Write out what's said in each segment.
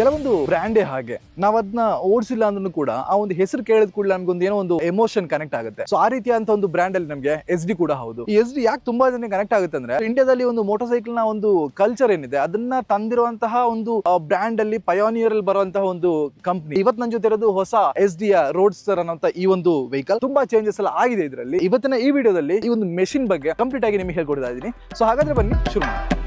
ಕೆಲವೊಂದು ಬ್ರ್ಯಾಂಡೇ ಹಾಗೆ. ನಾವ್ ಅದನ್ನ ಓಡಿಸಿಲ್ಲ ಅಂದ್ರೂ ಕೂಡ ಆ ಒಂದು ಹೆಸರು ಕೇಳಿದ ಕೂಡ ನಮ್ಗೊಂದು ಏನೋ ಒಂದು ಎಮೋಷನ್ ಕನೆಕ್ಟ್ ಆಗುತ್ತೆ. ಸೊ ಆ ರೀತಿಯಂತ ಒಂದು ಬ್ರ್ಯಾಂಡ್ ಅಲ್ಲಿ ನಮಗೆ ಎಸ್ ಡಿ ಕೂಡ ಹೌದು. ಈ ಎಸ್ ಡಿ ಯಾಕೆ ತುಂಬಾ ಜನ ಕನೆಕ್ಟ್ ಆಗುತ್ತೆ ಅಂದ್ರೆ ಇಂಡಿಯಾದಲ್ಲಿ ಒಂದು ಮೋಟರ್ ಸೈಕಲ್ನ ಒಂದು ಕಲ್ಚರ್ ಏನಿದೆ, ಅದನ್ನ ತಂದಿರುವಂತಹ ಒಂದು ಬ್ರ್ಯಾಂಡ್ ಅಲ್ಲಿ ಪಯೋನಿಯರ್ ಅಲ್ಲಿ ಬರುವಂತಹ ಒಂದು ಕಂಪ್ನಿ ಇವತ್ತು ನನ್ನ ಜೊತೆ ಇರೋದು ಹೊಸ ಎಸ್ ಡಿ ರೋಡ್ ಸ್ಟರ್ ಅನ್ನೋ ಈ ಒಂದು ವೆಹಿಕಲ್ ತುಂಬಾ ಚೇಂಜಸ್ ಎಲ್ಲ ಆಗಿದೆ ಇದರಲ್ಲಿ. ಇವತ್ತಿನ ಈ ವಿಡಿಯೋದಲ್ಲಿ ಈ ಒಂದು ಮೆಷಿನ್ ಬಗ್ಗೆ ಕಂಪ್ಲೀಟ್ ಆಗಿ ನಿಮಗೆ ಹೇಳ್ಕೊಡ್ತಾ ಇದ್ದೀನಿ. ಸೊ ಹಾಗಾದ್ರೆ ಬನ್ನಿ, ಶುರು ಮಾಡೋಣ.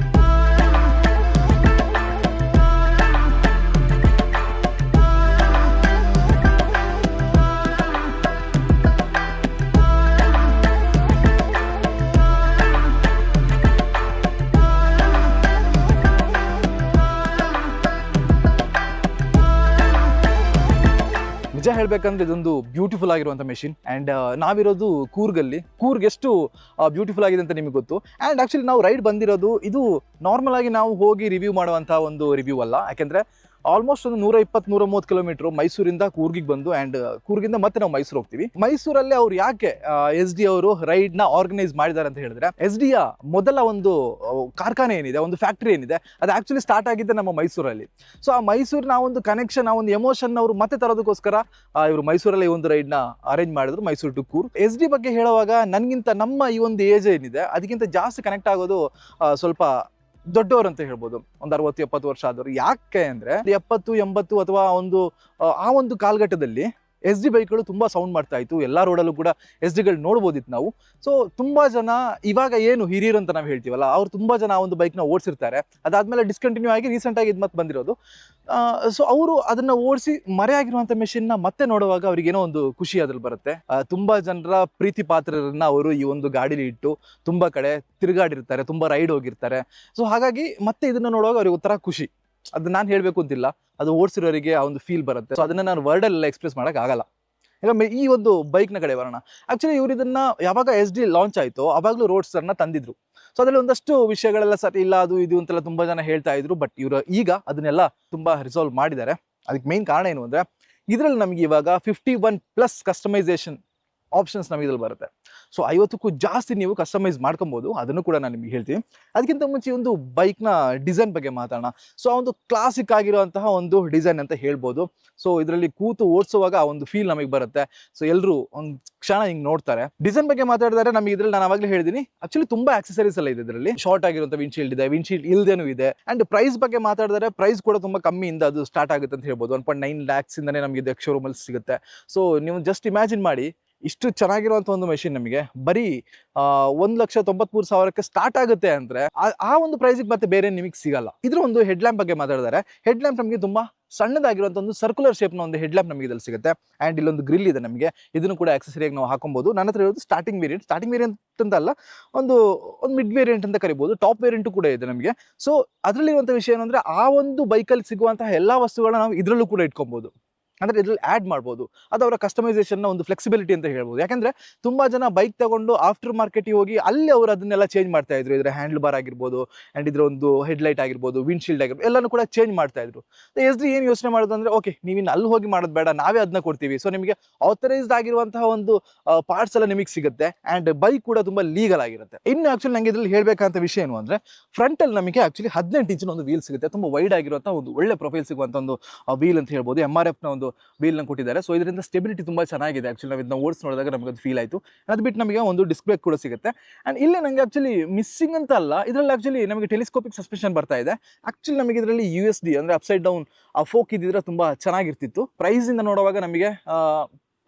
ನಿಜ ಹೇಳ್ಬೇಕಂದ್ರೆ ಇದೊಂದು ಬ್ಯೂಟಿಫುಲ್ ಆಗಿರುವಂತ ಮೆಷಿನ್ ಅಂಡ್ ನಾವಿರೋದು ಕೂರ್ಗಲ್ಲಿ. ಕೂರ್ಗ್ ಎಷ್ಟು ಬ್ಯೂಟಿಫುಲ್ ಆಗಿದೆ ಅಂತ ನಿಮಗೆ ಗೊತ್ತು. ಅಂಡ್ ಆಕ್ಚುಲಿ ನಾವು ರೈಡ್ ಬಂದಿರೋದು ಇದು ನಾರ್ಮಲ್ ಆಗಿ ನಾವು ಹೋಗಿ ರಿವ್ಯೂ ಮಾಡುವಂತಹ ಒಂದು ರಿವ್ಯೂ ಅಲ್ಲ. ಯಾಕೆಂದ್ರೆ ಆಲ್ಮೋಸ್ಟ್ ಒಂದು ನೂರ ಇಪ್ಪತ್ತು, ನೂರ ಮೂವತ್ತು ಕಿಲೋಮೀಟರ್ ಮೈಸೂರಿಂದ ಕೂರ್ಗಿಗೆ ಬಂದು ಆ್ಯಂಡ್ ಕೂರ್ಗಿಂದ ಮತ್ತೆ ನಾವು ಮೈಸೂರು ಹೋಗ್ತೀವಿ. ಮೈಸೂರಲ್ಲಿ ಅವ್ರು ಯಾಕೆ ಎಸ್ ಡಿ ಅವರು ರೈಡ್ನ ಆರ್ಗನೈಸ್ ಮಾಡಿದ್ದಾರೆ ಅಂತ ಹೇಳಿದ್ರೆ ಎಸ್ ಡಿಯ ಮೊದಲ ಒಂದು ಕಾರ್ಖಾನೆ ಏನಿದೆ, ಒಂದು ಫ್ಯಾಕ್ಟರಿ ಏನಿದೆ, ಅದು ಆಕ್ಚುಲಿ ಸ್ಟಾರ್ಟ್ ಆಗಿದ್ದೆ ನಮ್ಮ ಮೈಸೂರಲ್ಲಿ. ಸೊ ಆ ಮೈಸೂರಿನ ಒಂದು ಕನೆಕ್ಷನ್ ಆ ಒಂದು ಎಮೋಷನ್ ಅವರು ಮತ್ತೆ ತರೋದಕ್ಕೋಸ್ಕರ ಇವರು ಮೈಸೂರಲ್ಲಿ ಒಂದು ರೈಡ್ನ ಅರೇಂಜ್ ಮಾಡಿದ್ರು, Mysuru to Coorg S D ಬಗ್ಗೆ ಹೇಳುವಾಗ ನನಗಿಂತ ನಮ್ಮ ಈ ಒಂದು ಏಜ್ ಏನಿದೆ, ಅದಕ್ಕಿಂತ ಜಾಸ್ತಿ ಕನೆಕ್ಟ್ ಆಗೋದು ಸ್ವಲ್ಪ ದೊಡ್ಡವರು ಅಂತ ಹೇಳ್ಬೋದು. ಒಂದು ಅರವತ್ತು ಎಪ್ಪತ್ತು ವರ್ಷ ಆದವರು. ಯಾಕೆ ಅಂದ್ರೆ ಎಪ್ಪತ್ತು ಎಂಬತ್ತು ಅಥವಾ ಒಂದು ಆ, ಒಂದು ಕಾಲಘಟ್ಟದಲ್ಲಿ ಎಸ್ ಡಿ ಬೈಕ್ಗಳು ತುಂಬಾ ಸೌಂಡ್ ಮಾಡ್ತಾ ಇತ್ತು ಎಲ್ಲಾ ರೋಡಲ್ಲೂ ಕೂಡ ಎಸ್ ಡಿಗಳು ನೋಡ್ಬೋದಿತ್ತು ನಾವು. ಸೊ ತುಂಬಾ ಜನ ಇವಾಗ ಏನು ಹಿರಿಯರು ಅಂತ ನಾವು ಹೇಳ್ತೀವಲ್ಲ, ಅವ್ರು ತುಂಬಾ ಜನ ಆ ಒಂದು ಬೈಕ್ನ ಓಡಿಸಿರ್ತಾರೆ. ಅದಾದ್ಮೇಲೆ ಡಿಸ್ಕಂಟಿನ್ಯೂ ಆಗಿ ರೀಸೆಂಟ್ ಆಗಿ ಇದು ಮತ್ತೆ ಬಂದಿರೋದು. ಸೊ ಅವರು ಅದನ್ನ ಓಡಿಸಿ ಮರೆಯಾಗಿರುವಂಥ ಮೆಷಿನ್ನ ಮತ್ತೆ ನೋಡುವಾಗ ಅವ್ರಿಗೆ ಏನೋ ಒಂದು ಖುಷಿ ಅದ್ರಲ್ಲಿ ಬರುತ್ತೆ. ತುಂಬಾ ಜನರ ಪ್ರೀತಿ ಪಾತ್ರರನ್ನ ಅವರು ಈ ಒಂದು ಗಾಡಿಲಿ ಇಟ್ಟು ತುಂಬಾ ಕಡೆ ತಿರುಗಾಡಿರ್ತಾರೆ, ತುಂಬಾ ರೈಡ್ ಹೋಗಿರ್ತಾರೆ. ಸೊ ಹಾಗಾಗಿ ಮತ್ತೆ ಇದನ್ನ ನೋಡುವಾಗ ಅವ್ರಿಗೆ ಒಂಥರ ಖುಷಿ. ಅದು ನಾನು ಹೇಳಬೇಕು ಅಂತಿಲ್ಲ ಅದು ಓಡಿಸಿರೋರಿಗೆ ಆ ಒಂದು ಫೀಲ್ ಬರುತ್ತೆ. ಸೊ ಅದನ್ನ ನಾನು ವರ್ಡಲ್ಲೆಲ್ಲ ಎಕ್ಸ್ಪ್ರೆಸ್ ಮಾಡೋಕ್ಕಾಗಲ್ಲ ಮೆ- ಈ ಒಂದು ಬೈಕ್ನ ಕಡೆ ಬರೋಣ. ಆ್ಯಕ್ಚುಲಿ ಇವರು ಇದನ್ನ ಯಾವಾಗ ಎಸ್ ಡಿ ಲಾಂಚ್ ಆಯಿತು ಆವಾಗಲೂ ರೋಡ್ಸರ್ನ ತಂದಿದ್ರು. ಸೊ ಅದರಲ್ಲಿ ಒಂದಷ್ಟು ವಿಷಯಗಳೆಲ್ಲ ಸರಿ ಇಲ್ಲ, ಅದು ಇದು ಅಂತೆಲ್ಲ ತುಂಬಾ ಜನ ಹೇಳ್ತಾ ಇದ್ರು. ಬಟ್ ಇವರು ಈಗ ಅದನ್ನೆಲ್ಲ ತುಂಬಾ ರಿಸಾಲ್ವ್ ಮಾಡಿದ್ದಾರೆ. ಅದಕ್ಕೆ ಮೇನ್ ಕಾರಣ ಏನು ಅಂದರೆ, ಇದರಲ್ಲಿ ನಮಗೆ ಇವಾಗ fifty one plus customisation options ನಮಗೆ ಇದ್ರಲ್ಲಿ ಬರುತ್ತೆ. ಸೊ ಐವತ್ತಕ್ಕೂ ಜಾಸ್ತಿ ನೀವು ಕಸ್ಟಮೈಸ್ ಮಾಡ್ಕೊಬೋದು. ಅದನ್ನು ಕೂಡ ನಾನು ನಿಮಗೆ ಹೇಳ್ತೀನಿ. ಅದಕ್ಕಿಂತ ಮುಂಚೆ ಒಂದು ಬೈಕ್ನ ಡಿಸೈನ್ ಬಗ್ಗೆ ಮಾತಾಡೋಣ. ಸೊ ಒಂದು ಕ್ಲಾಸಿಕ್ ಆಗಿರುವಂತಹ ಒಂದು ಡಿಸೈನ್ ಅಂತ ಹೇಳ್ಬೋದು. ಸೊ ಇದರಲ್ಲಿ ಕೂತು ಓಡಿಸುವಾಗ ಒಂದು ಫೀಲ್ ನಮಗೆ ಬರುತ್ತೆ. ಸೊ ಎಲ್ಲರೂ ಒಂದು ಕ್ಷಣ ಹಿಂಗೆ ನೋಡ್ತಾರೆ. ಡಿಸೈನ್ ಬಗ್ಗೆ ಮಾತಾಡಿದ್ರೆ ನಮಗೆ ಇದ್ರಲ್ಲಿ ನಾನು ಆವಾಗಲೇ ಹೇಳಿದ್ದೀನಿ ಆಕ್ಚುಲಿ ತುಂಬಾ ಆಕ್ಸೆಸರೀಸ್ ಎಲ್ಲ ಇದೆ ಇದರಲ್ಲಿ. ಶಾರ್ಟ್ ಆಗಿರುವಂಥ ವಿಂಡ್ಶೀಲ್ಡ್ ಇದೆ. ವಿಂಡ್ಶೀಲ್ಡ್ ಇಲ್ದೇನೂ ಇದೆ. ಅಂಡ್ ಪ್ರೈಸ್ ಬಗ್ಗೆ ಮಾತಾಡಿದ್ರೆ ಪ್ರೈಸ್ ಕೂಡ ತುಂಬಾ ಕಮ್ಮಿಯಿಂದ ಅದು ಸ್ಟಾರ್ಟ್ ಆಗುತ್ತೆ ಅಂತ ಹೇಳ್ಬೋದು. ಒನ್ ಪಾಯಿಂಟ್ ನೈನ್ ಲ್ಯಾಕ್ಸ್ ಇಂದನೇ ನಮಗೆ ಇದು ಶೋರೂಮಲ್ಲಿ ಸಿಗುತ್ತೆ. ಸೊ ನೀವು ಜಸ್ಟ್ ಇಮ್ಯಾಜಿನ್ ಮಾಡಿ. ಇಷ್ಟು ಚೆನ್ನಾಗಿರುವಂತ ಒಂದು ಮೆಷಿನ್ ನಮಗೆ. ಬರೀ ಒಂದು ಲಕ್ಷ ತೊಂಬತ್ಮೂರು ಸಾವಿರಕ್ಕೆ ಸ್ಟಾರ್ಟ್ ಆಗುತ್ತೆ ಅಂದ್ರೆ, ಆ- ಒಂದು ಪ್ರೈಸಿಗೆ ಮತ್ತೆ ಬೇರೆ ನಿಮಗೆ ಸಿಗಲ್ಲ. ಇದ್ರ ಒಂದು ಹೆಡ್ ಲ್ಯಾಂಪ್ ಬಗ್ಗೆ ಮಾತಾಡಿದರೆ. ಹೆಡ್ ಲ್ಯಾಂಪ್ ನಮಗೆ ತುಂಬಾ ಸಣ್ಣದಾಗಿರುವಂತ ಒಂದು ಸರ್ಕ್ಯುಲರ್ ಶೇಪ್ನ ಒಂದು ಹೆಡ್ ಲ್ಯಾಂಪ್ ನಮಗೆ ಇದ್ರಲ್ಲಿ ಸಿಗುತ್ತೆ. ಅಂಡ್ ಇಲ್ಲೊಂದು ಗ್ರಿಲ್ ಇದೆ ನಮಗೆ. ಇದನ್ನು ಕೂಡ ಆಕ್ಸೆಸರಿಯಾಗಿ ನಾವು ಹಾಕೊಬಹುದು ನನ್ನ ಹತ್ರ ಇರೋದು ಸ್ಟಾರ್ಟಿಂಗ್ ವೇರಿಯಂಟ್ ಸ್ಟಾರ್ಟಿಂಗ್ ವೇರಿಯಂಟ್ ಅಂತ ಅಲ್ಲ, ಒಂದು ಒಂದು ಮಿಡ್ ವೇರಿಯಂಟ್ ಅಂತ ಕರಿಬಹುದು ಟಾಪ್ ವೇರಿಯಂಟ್ ಕೂಡ ಇದೆ ನಮಗೆ. ಸೊ ಅದರಲ್ಲಿರುವಂಥ ವಿಷಯ ಏನಂದ್ರೆ, ಆ ಒಂದು ಬೈಕಲ್ಲಿ ಸಿಗುವಂತಹ ಎಲ್ಲಾ ವಸ್ತುಗಳನ್ನ ನಾವು ಇದರಲ್ಲೂ ಕೂಡ ಇಟ್ಕೊಬಹುದು ಅಂದ್ರೆ ಇದ್ರಲ್ಲಿ ಆ್ಯಡ್ ಮಾಡ್ಬೋದು. ಅದು ಅವರ ಕಸ್ಟಮೈಸೇಷನ್ನ ಒಂದು ಫ್ಲೆಕ್ಸಿಬಿಲಿಟಿ ಅಂತ ಹೇಳ್ಬೋದು. ಯಾಕಂದ್ರೆ ತುಂಬ ಜನ ಬೈಕ್ ತಗೊಂಡು ಆಫ್ಟರ್ ಮಾರ್ಕೆಟಿಗೆ ಹೋಗಿ ಅಲ್ಲಿ ಅವರು ಅದನ್ನೆಲ್ಲ ಚೇಂಜ್ ಮಾಡ್ತಾ ಇದ್ರು. ಇದರ ಹ್ಯಾಂಡಲ್ ಬಾರ್ ಆಗಿರ್ಬೋದು ಆ್ಯಂಡ್ ಇದರ ಒಂದು ಹೆಡ್ಲೈಟ್ ಆಗಿರ್ಬೋದು ವಿಂಡ್ಶೀಲ್ಡ್ ಆಗಿರ್ಬೋದು, ಎಲ್ಲನೂ ಕೂಡ ಚೇಂಜ್ ಮಾಡ್ತಾ ಇದ್ರು. ಎಸ್ ಡಿ ಏನು ಯೋಚನೆ ಮಾಡೋದು ಅಂದರೆ ಓಕೆ ನೀವಿನ್ನು ಅಲ್ಲಿ ಹೋಗಿ ಮಾಡೋದು ಬೇಡ, ನಾವೇ ಅದನ್ನ ಕೊಡ್ತೀವಿ. ಸೊ ನಿಮಗೆ ಆಥರೈಸ್ಡ್ ಆಗಿರುವಂತಹ ಒಂದು ಪಾರ್ಟ್ಸ್ ಎಲ್ಲ ನಿಮಗೆ ಸಿಗುತ್ತೆ ಆ್ಯಂಡ್ ಬೈಕ್ ಕೂಡ ತುಂಬ ಲೀಗಲ್ ಆಗಿರುತ್ತೆ. ಇನ್ನು ಆ್ಯಕ್ಚುಲಿ ನಂಗೆ ಇದ್ರಲ್ಲಿ ಹೇಳಬೇಕಂತ ವಿಷಯ ಏನು ಅಂದರೆ ಫ್ರಂಟಲ್ಲಿ ನಮಗೆ ಆ್ಯಕ್ಚುಲಿ ಹದಿನೆಂಟು ಇಂಚಿನ ಒಂದು ವೀಲ್ ಸಿಗುತ್ತೆ. ತುಂಬ ವೈಡ್ ಆಗಿರುವಂಥ ಒಂದು ಒಳ್ಳೆ ಪ್ರೊಫೈಲ್ ಸಿಗುವಂಥ ಒಂದು ವೀಲ್ ಅಂತ ಹೇಳ್ಬೋದು. ಎಂ ಆರ್ ಎಫ್ನ ಒಂದು ವೀಲ್ನ ಕೊಟ್ಟಿದ್ದಾರೆ. ಸೊ ಇದರಿಂದ ಸ್ಟೆಬಿಲಿಟಿ ತುಂಬಾ ಚೆನ್ನಾಗಿದೆ. ಆ್ಯಕ್ಚುಲಿ ನಾವು ಇದನ್ನ ಓಡಿಸಿ ನೋಡಿದಾಗ ನಮಗೆ ಅದು ಫೀಲ್ ಆಯ್ತು. ಅದು ಬಿಟ್ಟು ನಮಗೆ ಒಂದು ಡಿಸ್ಪ್ಲೇ ಕೂಡ ಸಿಗುತ್ತೆ. ಅಂಡ್ ಇಲ್ಲಿ ನನಗೆ ಆ್ಯಕ್ಚುಲಿ ಮಿಸ್ಸಿಂಗ್ ಅಂತ ಅಲ್ಲ, ಇದರಲ್ಲಿ ಆ್ಯಕ್ಚುಲಿ ನಮಗೆ ಟೆಲಿಸ್ಕೋಪಿಕ್ ಸಸ್ಪೆನ್ಷನ್ ಬರ್ತಾ ಇದೆ. ಆಕ್ಚುಲಿ ನಮಗೆ ಇದರಲ್ಲಿ ಯು ಎಸ್ ಡಿ ಅಂದ್ರೆ ಅಪ್ಸೈಡ್ ಡೌನ್ ಆ ಫೋಕ್ ಇದ್ದಿದ್ರೆ ತುಂಬಾ ಚೆನ್ನಾಗಿರ್ತಿತ್ತು. ಪ್ರೈಸ್ ಇಂದ ನೋಡುವಾಗ ನಮಗೆ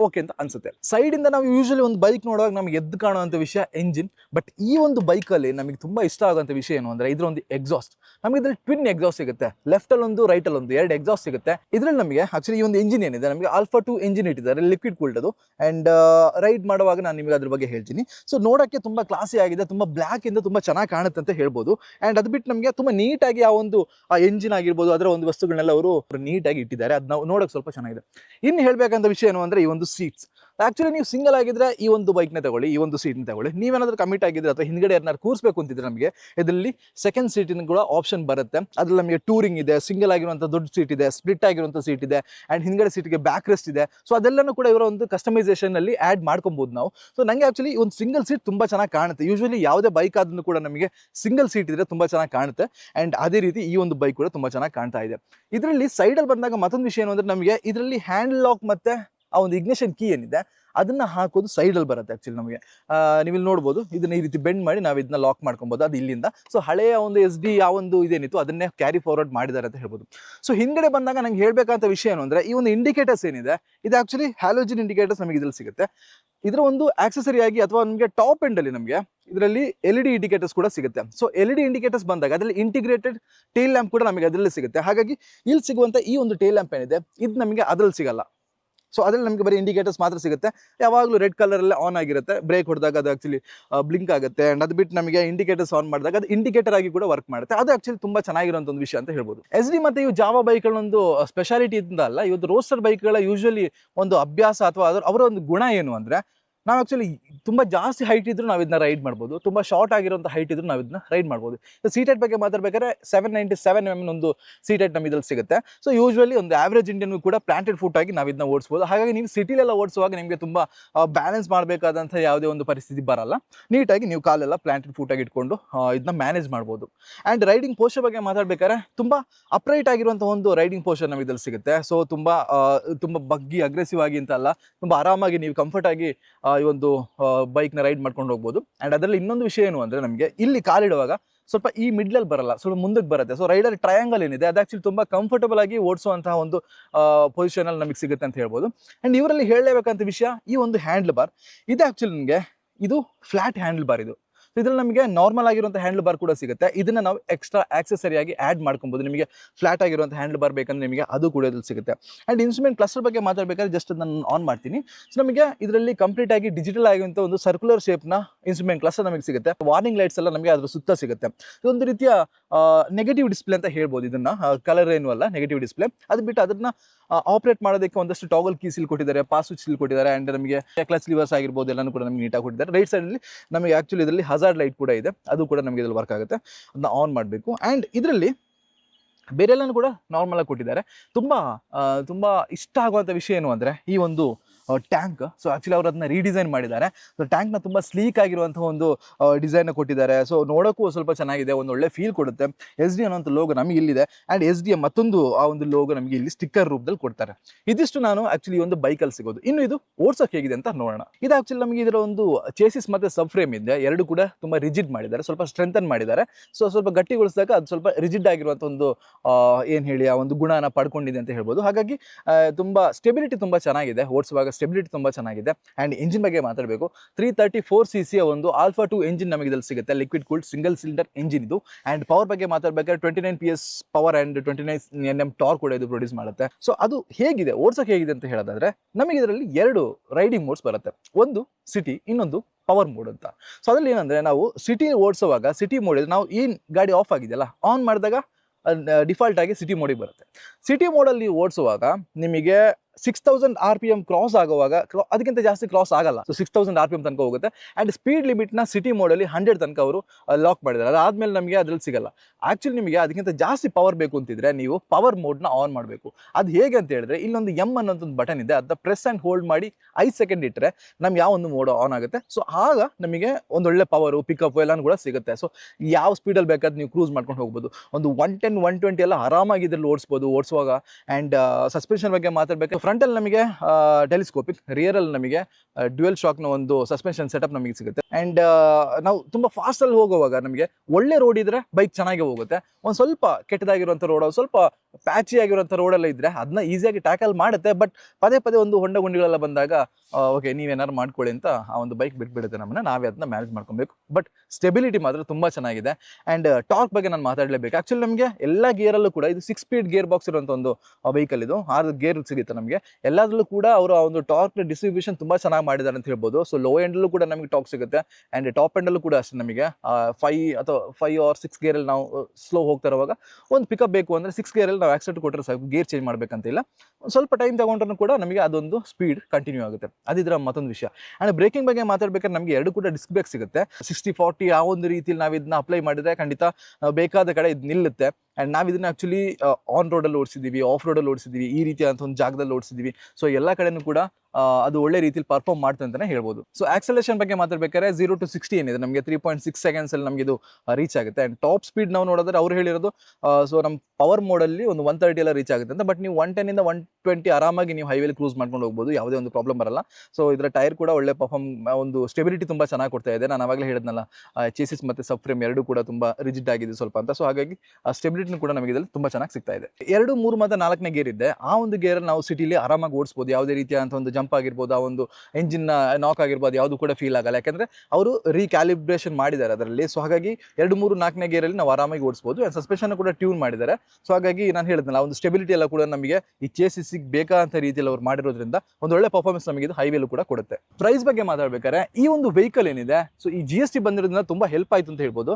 ಓಕೆ ಅಂತ ಅನ್ಸುತ್ತೆ. ಸೈಡ್ ಇಂದ ನಾವು ಯೂಶಲಿ ಒಂದು ಬೈಕ್ ನೋಡುವಾಗ ನಮಗೆ ಎದ್ದು ಕಾಣುವಂತ ವಿಷಯ ಎಂಜಿನ್ ಬಟ್ ಈ ಒಂದು ಬೈಕಲ್ಲಿ ನಮಗೆ ತುಂಬಾ ಇಷ್ಟ ಆಗುವಂತ ವಿಷಯ ಏನು ಅಂದರೆ ಇದ್ರ ಒಂದು ಎಕ್ಸಾಸ್ಟ್ ನಮಗೆ ಇದರಲ್ಲಿ ಟ್ವಿನ್ ಎಕ್ಸಾಸ್ಟ್ ಸಿಗುತ್ತೆ. ಲೆಫ್ಟ್ ಅಲ್ಲಿ ಒಂದು ರೈಟ್ ಅಲ್ಲಿ ಒಂದು, ಎರಡು ಎಕ್ಸಾಸ್ಟ್ ಸಿಗುತ್ತೆ. ಇದ್ರಲ್ಲಿ ನಮಗೆ ಆಕ್ಚುಲಿ ಈ ಒಂದು ಇಂಜಿನ್ ಏನಿದೆ, ನಮಗೆ ಆಲ್ಫಾ ಟು ಇಂಜಿನ್ ಇಟ್ಟಿದ್ದಾರೆ ಲಿಕ್ವಿಡ್ ಕೂಲ್ಡ್ ಅದು. ಅಂಡ್ ರೈಡ್ ಮಾಡುವಾಗ ನಾನು ನಿಮಗೆ ಅದ್ರ ಬಗ್ಗೆ ಹೇಳ್ತೀನಿ. ಸೊ ನೋಡಕ್ಕೆ ತುಂಬಾ ಕ್ಲಾಸಿ ಆಗಿದೆ, ತುಂಬಾ ಬ್ಲ್ಯಾಕ್ ಇಂದ ತುಂಬಾ ಚೆನ್ನಾಗಿ ಕಾಣುತ್ತೆ ಅಂತ ಹೇಳ್ಬೋದು. ಅಂಡ್ ಅದು ಬಿಟ್ಟು ನಮಗೆ ತುಂಬಾ ನೀಟಾಗಿ ಆ ಒಂದು, ಆ ಎಂಜಿನ್ ಆಗಿರ್ಬೋದು, ಅದರ ಒಂದು ವಸ್ತುಗಳನ್ನೆಲ್ಲ ಅವರು ನೀಟಾಗಿ ಇಟ್ಟಿದ್ದಾರೆ. ಅದು ನಾವು ನೋಡಕ್ ಸ್ವಲ್ಪ ಚೆನ್ನಾಗಿದೆ. ಇನ್ನು ಹೇಳ್ಬೇಕಂತ ವಿಷಯ ಏನು ಅಂದರೆ ಈ ಒಂದು ಸೀಟ್ಸ್ ಆಕ್ಚುಲಿ ನೀವು ಸಿಂಗಲ್ ಆಗಿದ್ರೆ ಈ ಒಂದು ಬೈಕ್ನ ತಗೊಳ್ಳಿ, ಈ ಒಂದು ಸೀಟ್ನ ತಗೊಳ್ಳಿ. ನೀವೇನಾದ್ರೂ ಕಮಿಟ್ ಆಗಿದ್ರೆ ಅಥವಾ ಹಿಂದ್ಗಡೆ ಯಾರನ್ನಾರು ಕೂರಿಸ್ಬೇಕು ಅಂತಿದ್ರೆ ನಮಗೆ, ಇದರಲ್ಲಿ ಸೆಕೆಂಡ್ ಸೀಟಿನ ಕೂಡ ಆಪ್ಷನ್ ಬರುತ್ತೆ. ಅದ್ರಲ್ಲಿ ನಮಗೆ ಟೂರಿಂಗ್ ಇದೆ ಸಿಂಗಲ್ ಆಗಿರುವಂಥ ದೊಡ್ಡ ಸೀಟ್ ಇದೆ ಸ್ಪ್ಲಿಟ್ ಆಗಿರುವಂಥ ಸೀಟ್ ಇದೆ ಆ್ಯಂಡ್ ಹಿಂದ್ಗಡೆ ಸೀಟ್ಗೆ ಬ್ಯಾಕ್ ರೆಸ್ಟ್ ಇದೆ. ಸೊ ಅದೆಲ್ಲನೂ ಕೂಡ ಇವರ ಒಂದು ಕಸ್ಟಮೈಸೇಷನ್ ಅಲ್ಲಿ ಆ್ಯಡ್ ಮಾಡ್ಕೊಬೋದು ನಾವು. ಸೊ ನನಗೆ ಆಕ್ಚುಲಿ ಒಂದು ಸಿಂಗಲ್ ಸೀಟ್ ತುಂಬಾ ಚೆನ್ನಾಗಿ ಕಾಣುತ್ತೆ. ಯೂಶಲಿ ಯಾವುದೇ ಬೈಕ್ ಆದ್ರೂ ಕೂಡ ನಮಗೆ ಸಿಂಗಲ್ ಸೀಟ್ ಇದ್ರೆ ತುಂಬಾ ಚೆನ್ನಾಗಿ ಕಾಣುತ್ತೆ. ಆ್ಯಂಡ್ ಅದೇ ರೀತಿ ಈ ಒಂದು ಬೈಕ್ ಕೂಡ ತುಂಬಾ ಚೆನ್ನಾಗಿ ಕಾಣ್ತಾ ಇದೆ. ಇದರಲ್ಲಿ ಸೈಡಲ್ಲಿ ಬಂದಾಗ ಮತ್ತೊಂದು ವಿಷಯ ಏನು ಅಂದರೆ ನಮಗೆ ಇದರಲ್ಲಿ ಹ್ಯಾಂಡ್ ಲಾಕ್ ಮತ್ತೆ ಆ ಒಂದು ಇಗ್ನಿಷನ್ ಕೀ ಏನಿದೆ, ಅದನ್ನ ಹಾಕೋದು ಸೈಡಲ್ಲಿ ಬರುತ್ತೆ ಆ್ಯಕ್ಚುಲಿ ನಮಗೆ. ನೀವು ಇಲ್ಲಿ ನೋಡ್ಬೋದು, ಇದನ್ನ ಈ ರೀತಿ ಬೆಂಡ್ ಮಾಡಿ ನಾವು ಇದನ್ನ ಲಾಕ್ ಮಾಡ್ಕೊಬೋದು, ಅದು ಇಲ್ಲಿಂದ. ಸೊ ಹಳೆಯ ಒಂದು ಎಸ್ ಡಿ ಆ ಒಂದು ಇದೇನಿತ್ತು, ಅದನ್ನೇ ಕ್ಯಾರಿ ಫಾರ್ವರ್ಡ್ ಮಾಡಿದ್ದಾರೆ ಅಂತ ಹೇಳ್ಬೋದು. ಸೊ ಹಿಂದ್ಗಡೆ ಬಂದಾಗ ನಂಗೆ ಹೇಳಬೇಕಂತ ವಿಷಯ ಏನು ಅಂದರೆ, ಈ ಒಂದು ಇಂಡಿಕೇಟರ್ಸ್ ಏನಿದೆ, ಇದು ಆ್ಯಕ್ಚುಲಿ ಹ್ಯಾಲೋಜಿನ್ ಇಂಡಿಕೇಟರ್ಸ್ ನಮಗೆ ಇದ್ರಲ್ಲಿ ಸಿಗುತ್ತೆ. ಇದರ ಒಂದು ಆಕ್ಸೆಸರಿ ಆಗಿ ಅಥವಾ ನಮಗೆ ಟಾಪ್ ಎಂಡ್ ಅಲ್ಲಿ ನಮಗೆ ಇದರಲ್ಲಿ ಎಲ್ ಇ ಡಿ ಇಂಡಿಕೇಟರ್ಸ್ ಕೂಡ ಸಿಗುತ್ತೆ. So L E D indicators ಬಂದಾಗ ಅದರಲ್ಲಿ ಇಂಟಿಗ್ರೇಟೆಡ್ ಟೇಲ್ ಲ್ಯಾಂಪ್ ಕೂಡ ನಮಗೆ ಅದರಲ್ಲಿ ಸಿಗುತ್ತೆ. ಹಾಗಾಗಿ, ಇಲ್ಲಿ ಸಿಗುವಂತ ಈ ಒಂದು ಟೇಲ್ ಲ್ಯಾಂಪ್ ಏನಿದೆ, ಇದು ನಮಗೆ ಅದರಲ್ಲಿ ಸಿಗಲ್ಲ. ಸೊ ಅದ್ರಲ್ಲಿ ನಮಗೆ ಬರೀ ಇಂಡಿಕೇಟರ್ಸ್ ಮಾತ್ರ ಸಿಗುತ್ತೆ. ಯಾವಾಗಲೂ ರೆಡ್ ಕಲರ್ ಅಲ್ಲೇ ಆನ್ ಆಗಿರುತ್ತೆ. ಬ್ರೇಕ್ ಹೊಡೆದಾಗ ಅದು ಆ್ಯಕ್ಚುಲಿ ಬ್ಲಿಂಕ್ ಆಗುತ್ತೆ. ಅಂಡ್ ಅದು ಬಿಟ್ಟು ನಮಗೆ ಇಂಡಿಕೇಟರ್ಸ್ ಆನ್ ಮಾಡಿದಾಗ ಅದು ಇಂಡಿಕೇಟರ್ ಆಗಿ ಕೂಡ ವರ್ಕ್ ಮಾಡುತ್ತೆ. ಅದು ಆ್ಯಕ್ಚುಲಿ ತುಂಬಾ ಚೆನ್ನಾಗಿರುವಂತ ಒಂದು ವಿಷಯ ಅಂತ ಹೇಳ್ಬೋದು. ಎಸ್ ಡಿ ಮತ್ತೆ ಇವು ಜಾವಾ ಬೈಕ್ಗಳೊಂದು ಸ್ಪೆಷಾಲಿಟಿ ಇಂದ ಅಲ್ಲ ಇವತ್ತು ರೋಸ್ಟರ್ ಬೈಕ್ಗಳ ಯೂಶಲಿ ಒಂದು ಅಭ್ಯಾಸ ಅಥವಾ ಅದರ, ಅವರ ಒಂದು ಗುಣ ಏನು ಅಂದ್ರೆ ನಾವು ಆಕ್ಚುಲಿ ತುಂಬ ಜಾಸ್ತಿ ಹೈಟ್ ಇದ್ರೂ ನಾವು ಇದನ್ನ ರೈಡ್ ಮಾಡ್ಬೋದು. ತುಂಬಾ ಶಾರ್ಟ್ ಆಗಿರೋಂಥ ಹೈಟ್ ಇದ್ರೂ ನಾವು ಇದನ್ನ ರೈಡ್ ಮಾಡ್ಬೋದು. ಸೀಟೆಡ್ ಬಗ್ಗೆ ಮಾತಾಡ್ಬೇಕಾದ್ರೆ ಸೆವೆನ್ ನೈಂಟಿ ಸೆವೆನ್ ಎಂ ಒಂದು ಸೀಟೆಡ್ ನಮ್ಮ ಇದ್ರಲ್ಲಿ ಸಿಗುತ್ತೆ. ಸೊ ಯೂಶ್ವಲಿ ಒಂದು ಆವ್ರೇಜ್ ಇಂಡಿಯನ್ ಕೂಡ ಪ್ಲಾಂಟೆಡ್ ಫುಟ್ ಆಗಿ ನಾವು ಇದನ್ನ ಓಡಿಸ್ಬೋದು. ಹಾಗಾಗಿ ನೀವು ಸಿಟಿಲೆಲ್ಲ ಓಡಿಸುವಾಗ ನಿಮಗೆ ತುಂಬಾ ಬ್ಯಾಲೆನ್ಸ್ ಮಾಡಬೇಕಾದಂಥ ಯಾವುದೇ ಒಂದು ಪರಿಸ್ಥಿತಿ ಬರಲ್ಲ. ನೀಟಾಗಿ ನೀವು ಕಾಲೆಲ್ಲ ಪ್ಲಾಂಟೆಡ್ ಫುಟ್ ಆಗಿ ಇಟ್ಕೊಂಡು ಇದನ್ನ ಮ್ಯಾನೇಜ್ ಮಾಡ್ಬೋದು. ಆ್ಯಂಡ್ ರೈಡಿಂಗ್ ಪೋಸ್ಟರ್ ಬಗ್ಗೆ ಮಾತಾಡಬೇಕಾದ್ರೆ ತುಂಬಾ ಅಪ್ರೈಟ್ ಆಗಿರುವಂಥ ಒಂದು ರೈಡಿಂಗ್ ಪೋಸ್ಟರ್ ನಮ್ಮ ಇದ್ರಲ್ಲಿ ಸಿಗುತ್ತೆ. ಸೊ ತುಂಬಾ ತುಂಬ ಬಗ್ಗಿ ಅಗ್ರೆಸಿವ್ ಆಗಿ ಅಂತ ಅಲ್ಲ, ತುಂಬಾ ಆರಾಮಾಗಿ ನೀವು ಕಂಫರ್ಟ್ ಆಗಿ ಈ ಒಂದು ಬೈಕ್ನ ರೈಡ್ ಮಾಡ್ಕೊಂಡು ಹೋಗ್ಬೋದು. ಆ್ಯಂಡ್ ಅದರಲ್ಲಿ ಇನ್ನೊಂದು ವಿಷಯ ಏನು ಅಂದರೆ ನಮಗೆ ಇಲ್ಲಿ ಕಾಲಿಡುವಾಗ ಸ್ವಲ್ಪ ಈ ಮಿಡ್ಲಲ್ಲಿ ಬರಲ್ಲ, ಸ್ವಲ್ಪ ಮುಂದಕ್ಕೆ ಬರುತ್ತೆ. ಸೊ ರೈಡರ್ ಟ್ರಯಾಂಗಲ್ ಏನಿದೆ, ಅದು ಆಕ್ಚುಲಿ ತುಂಬ ಕಂಫರ್ಟಬಲ್ ಆಗಿ ಓಡಿಸುವಂತಹ ಒಂದು ಪೊಸಿಷನಲ್ಲಿ ನಮಗೆ ಸಿಗುತ್ತೆ ಅಂತ ಹೇಳ್ಬೋದು. ಆ್ಯಂಡ್ ಇವರಲ್ಲಿ ಹೇಳಲೇಬೇಕಂತ ವಿಷಯ ಈ ಒಂದು ಹ್ಯಾಂಡ್ಲ್ ಬಾರ್ ಇದು ಆ್ಯಕ್ಚುಲಿ ನಿಮಗೆ, ಇದು ಫ್ಲಾಟ್ ಹ್ಯಾಂಡ್ಲ್ ಬಾರ್ ಇದು. So, ಇದ್ರಲ್ಲಿ ನಮಗೆ ನಾರ್ಮಲ್ ಆಗಿರುವಂಥ ಹ್ಯಾಂಡಲ್ ಬಾರ್ ಕೂಡ ಸಿಗುತ್ತೆ. ಇದನ್ನ ನಾವು ಎಕ್ಸ್ಟ್ರಾ ಆಕ್ಸೆಸರಿ ಆಗಿ ಆ್ಯಡ್ ಮಾಡ್ಕೊಬೋದು. ನಿಮಗೆ ಫ್ಲಾಟ್ ಆಗಿರುವಂಥ ಹ್ಯಾಂಡಲ್ ಬಾರ್ ಬೇಕಂದ್ರೆ ನಿಮಗೆ ಅದು ಕೂಡ ಇದ್ರಲ್ಲಿ ಸಿಗುತ್ತೆ. ಆ್ಯಂಡ್ ಇನ್ಸ್ಟ್ರೂಮೆಂಟ್ ಕ್ಲಸ್ಟರ್ ಬಗ್ಗೆ ಮಾತಾಡಬೇಕಾದ್ರೆ ಜಸ್ಟ್ ನಾನು ಆನ್ ಮಾಡ್ತೀನಿ. ಸೊ ನಮಗೆ ಇದರಲ್ಲಿ ಕಂಪ್ಲೀಟ್ ಆಗಿ ಡಿಜಿಟಲ್ ಆಗಿರುವಂಥ ಒಂದು ಸರ್ಕ್ಯುಲರ್ ಶೇಪ್ನ ಇನ್ಸ್ಟ್ರೂಮೆಂಟ್ ಕ್ಲಸ್ಟರ್ ನಮಗೆ ಸಿಗುತ್ತೆ. ವಾರ್ನಿಂಗ್ ಲೈಟ್ಸ್ ಎಲ್ಲ ನಮಗೆ ಅದ್ರ ಸುತ್ತ ಸಿಗುತ್ತೆ. ಇದೊಂದು ರೀತಿಯ ನೆಗೆಟಿವ್ ಡಿಸ್ಪ್ಲೇ ಅಂತ ಹೇಳ್ಬೋದು ಇದನ್ನ. ಕಲರ್ ಏನು ಅಲ್ಲ ನೆಗೆಟಿವ್ ಡಿಸ್ಪ್ಲೇ ಅದು ಬಿಟ್ಟು ಅದನ್ನ ಆಪರೇಟ್ ಮಾಡೋದಕ್ಕೆ ಒಂದಷ್ಟು ಟಾಗಲ್ ಕೀಸ್ ಇಲ್ಲಿ ಕೊಟ್ಟಿದ್ದಾರೆ ಪಾಸ್ ಸ್ವಿಚ್ ಇಲ್ಲಿ ಕೊಟ್ಟಿದ್ದಾರೆ. ಆ್ಯಂಡ್ ನಮಗೆ ಕ್ಲಚ್ ಲಿವರ್ಸ್ ಆಗಿರ್ಬೋದು, ಎಲ್ಲನೂ ಕೂಡ ನಮಗೆ ನೀಟಾಗಿ ಕೊಟ್ಟಿದ್ದಾರೆ. ರೈಟ್ ಸೈಡಲ್ಲಿ ನಮಗೆ ಆ್ಯಕ್ಚುಲಿ ಇದರಲ್ಲಿ ಹಜಾರ್ಡ್ ಲೈಟ್ ಕೂಡ ಇದೆ. ಅದು ಕೂಡ ನಮಗೆ ಇದ್ರಲ್ಲಿ ವರ್ಕ್ ಆಗುತ್ತೆ. ಅದನ್ನ ಆನ್ ಮಾಡಬೇಕು. ಆ್ಯಂಡ್ ಇದರಲ್ಲಿ ಬೇರೆಲ್ಲನೂ ಕೂಡ ನಾರ್ಮಲಾಗಿ ಕೊಟ್ಟಿದ್ದಾರೆ. ತುಂಬಾ ತುಂಬ ಇಷ್ಟ ಆಗುವಂಥ ವಿಷಯ ಏನು ಅಂದರೆ ಈ ಒಂದು ಟ್ಯಾಂಕ್ ಸೊ ಆ್ಯಕ್ಚುಲಿ ಅವರು ಅದನ್ನ ರೀಡಿಸೈನ್ ಮಾಡಿದ್ದಾರೆ. ಸೊ ಟ್ಯಾಂಕ್ನ ತುಂಬ ಸ್ಲೀಕ್ ಆಗಿರುವಂಥ ಒಂದು ಡಿಸೈನ್ ಕೊಟ್ಟಿದ್ದಾರೆ. ಸೊ ನೋಡೋಕ್ಕೂ ಸ್ವಲ್ಪ ಚೆನ್ನಾಗಿದೆ, ಒಂದು ಒಳ್ಳೆ ಫೀಲ್ ಕೊಡುತ್ತೆ. ಎಸ್ ಡಿ ಅನ್ನೋಂಥ ಲೋಗೋ ನಮಗೆ ಇಲ್ಲಿದೆ. ಆ್ಯಂಡ್ ಎಸ್ ಡಿ ಮತ್ತೊಂದು, ಆ, ಒಂದು ಲೋಗೋ ನಮಗೆ ಇಲ್ಲಿ ಸ್ಟಿಕ್ಕರ್ ರೂಪದಲ್ಲಿ ಕೊಡ್ತಾರೆ. ಇದಿಷ್ಟು ನಾನು ಆಕ್ಚುಲಿ ಒಂದು ಬೈಕಲ್ಲಿ ಸಿಗೋದು. ಇನ್ನು ಇದು ಓಡ್ಸೋಕೆ ಹೇಗಿದೆ ಅಂತ ನೋಡೋಣ. ಇದು ಆಕ್ಚುಲಿ ನಮಗೆ ಇದರ ಒಂದು ಚೇಸಿಸ್ ಮತ್ತೆ ಸಬ್ ಫ್ರೇಮ್ ಇದೆ. ಎರಡು ಕೂಡ ತುಂಬಾ ರಿಜಿಡ್ ಮಾಡಿದ್ದಾರೆ. ಸ್ವಲ್ಪ ಸ್ಟ್ರೆಂಥನ್ ಮಾಡಿದ್ದಾರೆ. ಸೊ ಸ್ವಲ್ಪ ಗಟ್ಟಿಗೊಳಿಸಿದಾಗ ಅದು ಸ್ವಲ್ಪ ರಿಜಿಡ್ ಆಗಿರುವಂಥ ಒಂದು ಏನು ಹೇಳಿ, ಆ ಒಂದು ಗುಣನ ಪಡ್ಕೊಂಡಿದೆ ಅಂತ ಹೇಳ್ಬೋದು. ಹಾಗಾಗಿ ತುಂಬಾ ಸ್ಟೆಬಿಲಿಟಿ ತುಂಬಾ ಚೆನ್ನಾಗಿದೆ ಓಡಿಸುವಾಗ ಸ್ಟೆಬಿಲಿಟಿ ತುಂಬಾ ಚೆನ್ನಾಗಿದೆ. ಆ್ಯಂಡ್ ಇಂಜಿನ್ ಬಗ್ಗೆ ಮಾತಾಡಬೇಕು. ತ್ರೀ ತರ್ಟಿ ಫೋರ್ ಸಿ ಸಿಯ ಒಂದು ಆಲ್ಫಾ ಟು ಇಂಜಿನ್ ನಮಗೆ ಇದ್ರಲ್ಲಿ ಸಿಗುತ್ತೆ. Liquid cooled single cylinder engine ಇದು. ಆ್ಯಂಡ್ ಪವರ್ ಬಗ್ಗೆ ಮಾತಾಡಬೇಕಾದ್ರೆ twenty nine P S power and twenty nine N M torque ಕೂಡ ಇದು ಪ್ರೊಡ್ಯೂಸ್ ಮಾಡುತ್ತೆ. ಸೊ ಅದು ಹೇಗಿದೆ, ಓಡ್ಸೋಕೆ ಹೇಗಿದೆ ಅಂತ ಹೇಳೋದಾದ್ರೆ ನಮಗೆ ಇದರಲ್ಲಿ ಎರಡು ರೈಡಿಂಗ್ ಮೋಡ್ಸ್ ಬರುತ್ತೆ. ಒಂದು ಸಿಟಿ ಇನ್ನೊಂದು ಪವರ್ ಮೋಡ್ ಅಂತ. ಸೊ ಅದ್ರಲ್ಲಿ ಏನಂದ್ರೆ ನಾವು ಸಿಟಿ ಓಡಿಸುವಾಗ ಸಿಟಿ ಮೋಡ್ ನಾವು ಈ ಗಾಡಿ ಆಫ್ ಆಗಿದೆಯಲ್ಲ ಆನ್ ಮಾಡಿದಾಗ ಡಿಫಾಲ್ಟ್ ಆಗಿ ಸಿಟಿ ಮೋಡಿಗೆ ಬರುತ್ತೆ. ಸಿಟಿ ಮೋಡಲ್ಲಿ ಓಡಿಸುವಾಗ ನಿಮಗೆ six thousand R P M cross ಆಗುವಾಗ ಅದಕ್ಕಿಂತ ಜಾಸ್ತಿ ಕ್ರಾಸ್ ಆಗಲ್ಲ. So six thousand R P M ತನಕ ಹೋಗುತ್ತೆ. ಆ್ಯಂಡ್ ಸ್ಪೀಡ್ ಲಿಮಿಟ್ನ ಸಿಟಿ ಮೋಡಲ್ಲಿ ಹಂಡ್ರೆಡ್ ತನಕ ಅವರು ಲಾಕ್ ಮಾಡಿದ್ದಾರೆ. ಅದಾದ್ಮೇಲೆ ನಮಗೆ ಅದ್ರಲ್ಲಿ ಸಿಗಲ್ಲ. ಆ್ಯಕ್ಚುಲಿ ನಿಮಗೆ ಅದಕ್ಕಿಂತ ಜಾಸ್ತಿ ಪವರ್ ಬೇಕು ಅಂತಿದ್ರೆ ನೀವು ಪವರ್ ಮೋಡ್ನ ಆನ್ ಮಾಡಬೇಕು. ಅದು ಹೇಗೆ ಅಂತ ಹೇಳಿದ್ರೆ, ಇಲ್ಲೊಂದು ಎಂ ಒಂದು ಬಟನ್ ಇದೆ. ಅದನ್ನ ಪ್ರೆಸ್ ಆ್ಯಂಡ್ ಹೋಲ್ಡ್ ಮಾಡಿ ಐದು ಸೆಕೆಂಡ್ ಇಟ್ಟರೆ ನಮ್ಗೆ ಯಾವ ಒಂದು ಮೋಡ್ ಆನ್ ಆಗುತ್ತೆ. ಸೊ ಆಗ ನಮಗೆ ಒಂದೊಳ್ಳೆ ಪವರು ಪಿಕಪ್ ಎಲ್ಲನೂ ಕೂಡ ಸಿಗುತ್ತೆ. ಸೊ ಯಾವ ಸ್ಪೀಡಲ್ಲಿ ಬೇಕಾದ್ರೆ ನೀವು ಕ್ರೂಸ್ ಮಾಡ್ಕೊಂಡು ಹೋಗ್ಬೋದು. ಒಂದು ಒನ್ ಟೆನ್ ಒನ್ ಟ್ವೆಂಟಿ ಎಲ್ಲ ಆರಾಮಾಗಿ ಇದ್ರಲ್ಲಿ ಓಡಿಸ್ಬೋದು, ಓಡಿಸುವಾಗ. ಆ್ಯಂಡ್ ಸಸ್ಪೆನ್ಷನ್ ಬಗ್ಗೆ ಮಾತಾಡಬೇಕು ಫ್ರಂಟಲ್ಲಿ ನಮಗೆ ಟೆಲಿಸ್ಕೋಪಿಕ್ ರಿಯರಲ್ಲಿ ನಮಗೆ ಡ್ಯುಯಲ್ ಶಾಕ್ನ ಒಂದು ಸಸ್ಪೆನ್ಷನ್ ಸೆಟಪ್ ನಮಗೆ ಸಿಗುತ್ತೆ. ಆ್ಯಂಡ್ ನಾವು ತುಂಬ ಫಾಸ್ಟಲ್ಲಿ ಹೋಗುವಾಗ ನಮಗೆ ಒಳ್ಳೆ ರೋಡ್ ಇದ್ರೆ ಬೈಕ್ ಚೆನ್ನಾಗಿ ಹೋಗುತ್ತೆ. ಒಂದು ಸ್ವಲ್ಪ ಕೆಟ್ಟದಾಗಿರುವಂಥ ರೋಡ್ ಸ್ವಲ್ಪ ಪ್ಯಾಚಿ ಆಗಿರುವಂಥ ರೋಡೆಲ್ಲ ಇದ್ರೆ ಅದನ್ನ ಈಸಿಯಾಗಿ ಟ್ಯಾಕಲ್ ಮಾಡುತ್ತೆ. ಬಟ್ ಪದೇ ಪದೇ ಒಂದು ಹೊಂಡ ಗುಂಡಿಗಳೆಲ್ಲ ಬಂದಾಗ ಓಕೆ ನೀವೇನಾದ್ರು ಮಾಡ್ಕೊಳ್ಳಿ ಅಂತ ಆ ಒಂದು ಬೈಕ್ ಬಿಟ್ಬಿಡುತ್ತೆ ನಮ್ಮನ್ನ. ನಾವೇ ಅದನ್ನ ಮ್ಯಾನೇಜ್ ಮಾಡ್ಕೊಬೇಕು. ಬಟ್ ಸ್ಟೆಬಿಲಿಟಿ ಮಾತ್ರ ತುಂಬ ಚೆನ್ನಾಗಿದೆ. ಆ್ಯಂಡ್ ಟಾರ್ಕ್ ಬಗ್ಗೆ ನಾನು ಮಾತಾಡಲೇಬೇಕು. ಆ್ಯಕ್ಚುಲಿ ನಮಗೆ ಎಲ್ಲ ಅಲ್ಲೂ ಕೂಡ ಇದು ಸಿಕ್ಸ್ ಸ್ಪೀಡ್ ಗೇರ್ ಬಾಕ್ಸ್ ಇರುವಂಥ ಒಂದು ವೆಹಿಕಲ್ ಇದು. ಆರು ಗೇರ್ ಸಿಗುತ್ತೆ ನಮಗೆ. ನಿಮಗೆ. ಎಲ್ಲದರಲ್ಲೂ ಕೂಡ ಅವರು ಆ ಒಂದು ಟಾರ್ಕ್ ಡಿಸ್ಟ್ರಿಬ್ಯೂಷನ್ ತುಂಬಾ ಚೆನ್ನಾಗಿ ಮಾಡಿದ್ದಾರೆ ಅಂತ ಹೇಳ್ಬೋದು. ಸೊ ಲೋ ಎಂಡಲ್ಲೂ ಕೂಡ ನಮಗೆ ಟಾಕ್ ಸಿಗುತ್ತೆ. ಆ್ಯಂಡ್ ಟಾಪ್ ಎಂಡಲ್ಲೂ ಕೂಡ ಅಷ್ಟೇ ನಮಗೆ. ಫೈವ್ ಅಥವಾ ಫೈವ್ ಆರ್ ಸಿಕ್ಸ್ ಗೇರಲ್ಲಿ ನಾವು ಸ್ಲೋ ಹೋಗ್ತಾ ಇರುವಾಗ ಒಂದು ಪಿಕಪ್ ಬೇಕು ಅಂದರೆ ಸಿಕ್ಸ್ ಗೇರಲ್ಲಿ ನಾವು ಆಕ್ಸೆಟ್ ಕೊಟ್ಟರೆ ಸಾಕು ಗೇರ್ ಚೇಂಜ್ ಮಾಡಬೇಕಂತಿಲ್ಲ. ಸ್ವಲ್ಪ ಟೈಮ್ ತಗೊಂಡ್ರೂ ಕೂಡ ನಮಗೆ ಅದೊಂದು ಸ್ಪೀಡ್ ಕಂಟಿನ್ಯೂ ಆಗುತ್ತೆ. ಅದಿದ್ರ ಮತ್ತೊಂದು ವಿಷಯ. ಆ್ಯಂಡ್ ಬ್ರೇಕಿಂಗ್ ಬಗ್ಗೆ ಮಾತಾಡ್ಬೇಕಾದ್ರೆ ನಮಗೆ ಎರಡು ಕೂಡ ಡಿಸ್ಕ್ ಬ್ರೇಕ್ ಸಿಗುತ್ತೆ. ಸಿಕ್ಸ್ಟಿ ಫಾರ್ಟಿ ಆ ಒಂದು ರೀತಿಯಲ್ಲಿ ನಾವು ಇದನ್ನ ಅಪ್ಲೈ ಮಾಡಿದ್ರೆ ಖಂಡಿತ ಬೇಕಾದ ಕಡೆ ಇದು ನಿಲ್ಲುತ್ತೆ. ಆ್ಯಂಡ್ ನಾವು ಇದನ್ನ ಆಕ್ಚುಲಿ ಆನ್ ರೋಡಲ್ಲಿ ಓಡಿಸಿದ್ದೀವಿ ಆಫ್ ರೋಡಲ್ಲಿ ಓಡಿಸಿದ್ದೀವಿ ಈ ರೀತಿಯಾದಂಥ ಒಂದು ಜಾಗದಲ್ಲಿ ಓಡಿಸಿದ್ದೀವಿ ಸೊ ಎಲ್ಲ ಕಡೆನೂ ಕೂಡ ಅದು ಒಳ್ಳೆ ರೀತಿಯಲ್ಲಿ ಪರ್ಫಾರ್ಮ್ ಮಾಡ್ತೆ ಅಂತಾನೆ ಹೇಳ್ಬೋದು. ಸೊ ಆಕ್ಸಲೇಷನ್ ಬಗ್ಗೆ ಮಾತಾಡ್ಬೇಕಾದ್ರೆ ಜೀರೋ ಟು ಸಿಕ್ಸ್ಟಿ ಏನಿದೆ. ನಮಗೆ ತ್ರೀ ಪಾಯಿಂಟ್ ಸಿಕ್ಸ್ ಸೆಕೆಂಡ್ಸ್ ಅಲ್ಲಿ ನಮಗೆ ಇದು ರೀಚ್ ಆಗುತ್ತೆ. ಆ್ಯಂಡ್ ಟಾಪ್ ಸ್ಪೀಡ್ ನಾವು ನೋಡಿದ್ರೆ ಅವ್ರು ಹೇಳಿರೋದು ಸೊ ನಮ್ಮ ಪವರ್ ಮೋಡಲ್ಲಿ ಒಂದು ಒನ್ ತರ್ಟಿ ಎಲ್ಲ ರೀಚ್ ಆಗುತ್ತೆ ಅಂತ. ಬಟ್ ನೀವು ಒನ್ ಟೆನ್ ಇಂದ ಒನ್ ಟ್ವೆಂಟಿ ಆರಾಮಾಗಿ ನೀವು ಹೈವೇಲಿ ಕ್ರೂಸ್ ಮಾಡ್ಕೊಂಡು ಹೋಗ್ಬೋದು. ಯಾವುದೇ ಒಂದು ಪ್ರಾಬ್ಲಮ್ ಬರಲ್ಲ. ಸೊ ಇದರ ಟೈರ್ ಕೂಡ ಒಳ್ಳೆ ಪರ್ಫಾರ್ಮ್ ಒಂದು ಸ್ಟೆಬಿಲಿಟಿ ತುಂಬಾ ಚೆನ್ನಾಗಿ ಕೊಡ್ತಾ ಇದೆ. ನಾನು ಆವಾಗಲೇ ಹೇಳಿದ್ನಲ್ಲ ಚೇಸಿಸ್ ಮತ್ತೆ ಸಬ್ ಫ್ರೇಮ್ ಎರಡು ಕೂಡ ತುಂಬಾ ರಿಜಿಡ್ ಆಗಿದೆ ಸ್ವಲ್ಪ ಅಂತ. ಸೊ ಹಾಗಾಗಿ, ಆ ಸ್ಟೆಬಿಲಿಟಿ ಕೂಡ ನಮಗೆ ಇದರಲ್ಲಿ ತುಂಬಾ ಚೆನ್ನಾಗಿ ಸಿಗ್ತಾ ಇದೆ. ಎರಡು, ಮೂರು ಮತ್ತೆ ನಾಲ್ಕನೇ ಗೇರ್ ಇದೆ. ಆ ಒಂದು ಗೇರ್ ನಾವು ಸಿಟಿಲಿ ಆರಾಮಾಗಿ ಓಡಿಸಬಹುದು ಯಾವುದೇ ರೀತಿಯಾದಂಥ ಒಂದು ಜಂಪ್ ಆಗಿರ್ಬೋದು, ಆ ಒಂದು ಎಂಜಿನ್ ನಾಕ್ ಆಗಿರ್ಬೋದು, ಯಾವುದು ಕೂಡ ಫೀಲ್ ಆಗಲ್ಲ. ಯಾಕಂದ್ರೆ ಅವರು ರೀಕ್ಯಾಲಿಬ್ರೇಷನ್ ಮಾಡಿದ್ದಾರೆ ಅದರಲ್ಲಿ. ಸೊ ಹಾಗಾಗಿ ಎರಡು ಮೂರು ನಾಲ್ಕನೇ ಗೇರಲ್ಲಿ ನಾವು ಆರಾಮಾಗಿ ಓಡಿಸಬಹುದು ಸಸ್ಪೆಷನ್ ಕೂಡ ಟ್ಯೂನ್ ಮಾಡಿದ್ದಾರೆ. ಸೊ ಹಾಗಾಗಿ ನಾನು ಹೇಳಿದ್ನಲ್ಲ ಒಂದು ಸ್ಟೆಬಿಲಿಟಿ ಎಲ್ಲ ಕೂಡ ನಮಗೆ ಈ ಚೇಸಿಸಿಗೆ ಅಂತ ರೀತಿಯಲ್ಲಿ ಅವ್ರು ಮಾಡಿರೋದ್ರಿಂದ ಒಂದು ಒಳ್ಳೆ ಪರ್ಫಾರ್ಮೆನ್ಸ್ ನಮಗೆ ಇದು ಹೈವೇಲು ಕೂಡ ಕೊಡುತ್ತೆ. ಪ್ರೈಸ್ ಬಗ್ಗೆ ಮಾತಾಡ್ಬೇಕಾದ್ರೆ, ಈ ಒಂದು ವೆಹಿಕಲ್ ಏನಿದೆ ಸೊ ಈ ಜಿ ಎಸ್ ಟಿ ಬಂದಿರೋದ್ರಿಂದ ತುಂಬಾ ಹೆಲ್ಪ್ ಆಯ್ತು ಅಂತ ಹೇಳ್ಬೋದು.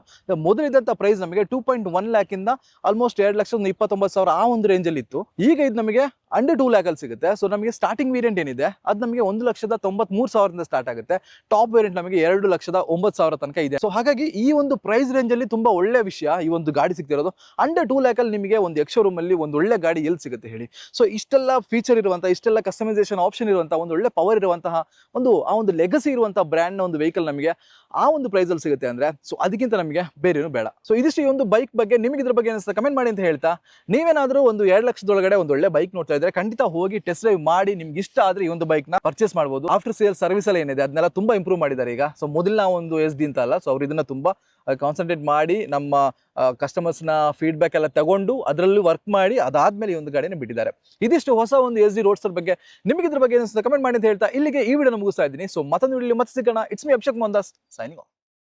ಮೊದಲಿದ್ದಂಥ ಪ್ರೈಸ್ ನಮಗೆ ಟೂ ಪಾಯಿಂಟ್ ಒನ್ ಲ್ಯಾಕ್ ಇಂದ ಆಲ್ಮೋಸ್ಟ್ ಎರಡು ಲಕ್ಷ ಒಂದು ಇಪ್ಪತ್ತೊಂಬತ್ತು ಸಾವಿರ ಆ ಒಂದು ರೇಂಜ್ ಅಲ್ಲಿ ಇತ್ತು. ಈಗ ಇದು ನಮಗೆ ಅಂಡರ್ ಟೂ ಲ್ಯಾಕ್ ಅಲ್ಲಿ ಸಿಗುತ್ತೆ. ಸೊ ನಮಗೆ ಸ್ಟಾರ್ಟಿಂಗ್ ವೇರಿಯಂಟ್ ಏನಿದೆ ಅದು ನಮಗೆ ಒಂದು ಲಕ್ಷದ ತೊಂಬತ್ಮೂರು ಸಾವಿರದಿಂದ ಸ್ಟಾರ್ಟ್ ಆಗುತ್ತೆ. ಟಾಪ್ ವೇರಿಯಂಟ್ ನಮಗೆ ಎರಡು ಲಕ್ಷದ ಒಂಬತ್ತು ಸಾವಿರ ತನಕ ಇದೆ. ಸೊ ಹಾಗಾಗಿ ಈ ಒಂದು ಪ್ರೈಸ್ ರೇಂಜ್ ಅಲ್ಲಿ ತುಂಬಾ ಒಳ್ಳೆ ವಿಷಯ ಈ ಒಂದು ಗಾಡಿ ಸಿಗ್ತಿರೋದು. ಅಂಡರ್ ಟೂ ಲ್ಯಾಕ್ ಅಲ್ಲಿ ನಿಮಗೆ ಒಂದು ಎಕ್ಸ್ ರೂಮ್ ಅಲ್ಲಿ ಒಂದು ಒಳ್ಳೆ ಗಾಡಿ ಎಲ್ಲಿ ಸಿಗುತ್ತೆ ಹೇಳಿ. ಸೊ ಇಷ್ಟೆಲ್ಲ ಫೀಚರ್ ಇರುವಂತ, ಇಷ್ಟೆಲ್ಲ ಕಸ್ಟಮೈಸೇಷನ್ ಆಪ್ಷನ್ ಇರುವಂತ, ಒಂದು ಒಳ್ಳೆ ಪವರ್ ಇರುವಂತಹ, ಒಂದು ಆ ಒಂದು ಲೆಗಸಿ ಇರುವಂತಹ ಬ್ರ್ಯಾಂಡ್ನ ಒಂದು ವೆಹಿಕಲ್ ನಮಗೆ ಆ ಒಂದು ಪ್ರೈಸ್ ಅಲ್ಲಿ ಸಿಗುತ್ತೆ ಅಂದ್ರೆ ಸೊ ಅದಕ್ಕಿಂತ ನಮಗೆ ಬೇರೇನು ಬೇಡ. ಸೊ ಇದಿಷ್ಟು ಈ ಒಂದು ಬೈಕ್ ಬಗ್ಗೆ ನಿಮಗೆ ಇದ್ರ ಬಗ್ಗೆ ಅನಿಸ್ತಾ ಕಮೆಂಟ್ ಮಾಡಿ ಅಂತ ಹೇಳ್ತಾ, ನೀವೇನಾದರೂ ಒಂದು ಎರಡು ಲಕ್ಷದೊಳಗಡೆ ಒಂದು ಒಳ್ಳೆ ಬೈಕ್ ನೋಡ್ತಾ ಇದ್ರೆ ಖಂಡಿತ ಹೋಗಿ ಟೆಸ್ಟ್ ಡ್ರೈವ್ ಮಾಡಿ ನಿಮ್ಗೆ ಇಷ್ಟ ಆದ್ರೆ ಈ ಒಂದು ಬೈಕ್ನ ಪರ್ಚೇಸ್ ಮಾಡಬಹುದು ಆಫ್ಟರ್ ಸೇಲ್ ಸರ್ವಿಸ್ ಎಲ್ಲ ಏನಿದೆ, ಅದನ್ನೆಲ್ಲ ತುಂಬಾ ಇಂಪ್ರೂವ್ ಮಾಡಿದ್ದಾರೆ ಈಗ. ಸೊ ಮೊದಲಿನ ಒಂದು ಎಸ್ ಡಿ ಅಂತ ಅಲ್ಲ ಸೊ ಅವ್ರು ಇದನ್ನ ತುಂಬಾ ಕಾನ್ಸಂಟ್ರೇಟ್ ಮಾಡಿ ನಮ್ಮ ಕಸ್ಟಮರ್ಸ್ನ ಫೀಡ್ಬ್ಯಾಕ್ ಎಲ್ಲ ತಗೊಂಡು ಅದರಲ್ಲೂ ವರ್ಕ್ ಮಾಡಿ ಅದಾದ್ಮೇಲೆ ಒಂದು ಗಾಡಿನ ಬಿಟ್ಟಿದ್ದಾರೆ. ಇದಿಷ್ಟು ಹೊಸ ಒಂದು ಎಸ್ ಜಿ ರೋಡ್ಸ್ಟರ್ ಬಗ್ಗೆ ನಿಮಗೆ ಇದ್ರ ಬಗ್ಗೆ ಕಮೆಂಟ್ ಮಾಡಿ ಅಂತ ಹೇಳ್ತಾ ಇಲ್ಲಿಗೆ ಈ ವಿಡಿಯೋ ಮುಗಿಸ್ತಾ ಇದ್ದೀನಿ. ಸೊ ಮತ್ತೊಂದು ವಿಡಿಯೋ ಮತ್ತೆ ಸಿಗೋಣ. It's me Abhishek Mondas signing